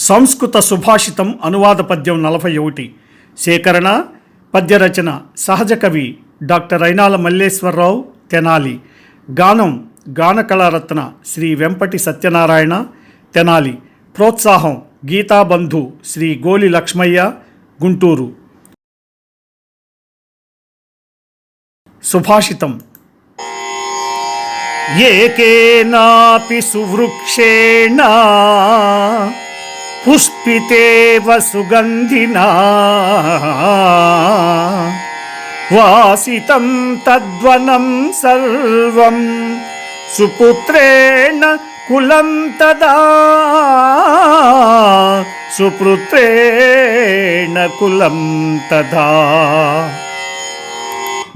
సంస్కృత సుభాషితం అనువాద పద్యం నలభై ఒకటి. సేకరణ పద్యరచన సహజ కవి డాక్టర్ అయినాల మల్లేశ్వరరావు తెనాలి. గానం గాన కళారత్న శ్రీ వెంపటి సత్యనారాయణ తెనాలి. ప్రోత్సాహం గీతాబంధు శ్రీ గోలి లక్ష్మయ్య గుంటూరు. సుభాషితం. ఏకేనాపి సువృక్షేణ పుష్పితేవ సుగంధినా. వాసితం తద్వనం సర్వం సుపుత్రేణ కులం తదా. సుపుత్రేణ కులం తదా.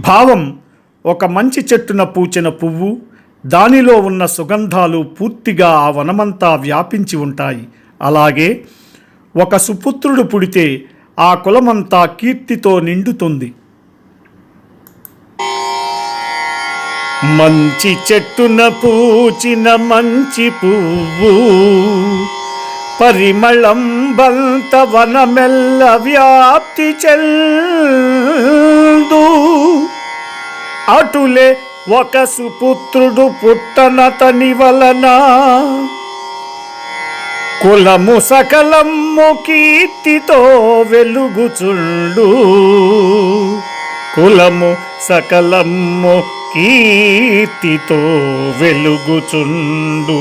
భావం ఒక మంచి చెట్టున పూచిన పువ్వు దానిలో ఉన్న సుగంధాలు పూర్తిగా ఆ వనమంతా వ్యాపించి ఉంటాయి. అలాగే ఒక సుపుత్రుడు పుడితే ఆ కులమంతా కీర్తితో నిండుతుంది. మంచి చెట్టున పూచిన మంచి పువ్వు పరిమళం బంత వనమెల్ల వ్యాప్తి చెల్దు. అటులే ఒక సుపుత్రుడు పుట్టనతని వలన కులము సకలము కీర్తితో వెలుగుచుండు. కులము సకలము కీర్తితో వెలుగుచుండు.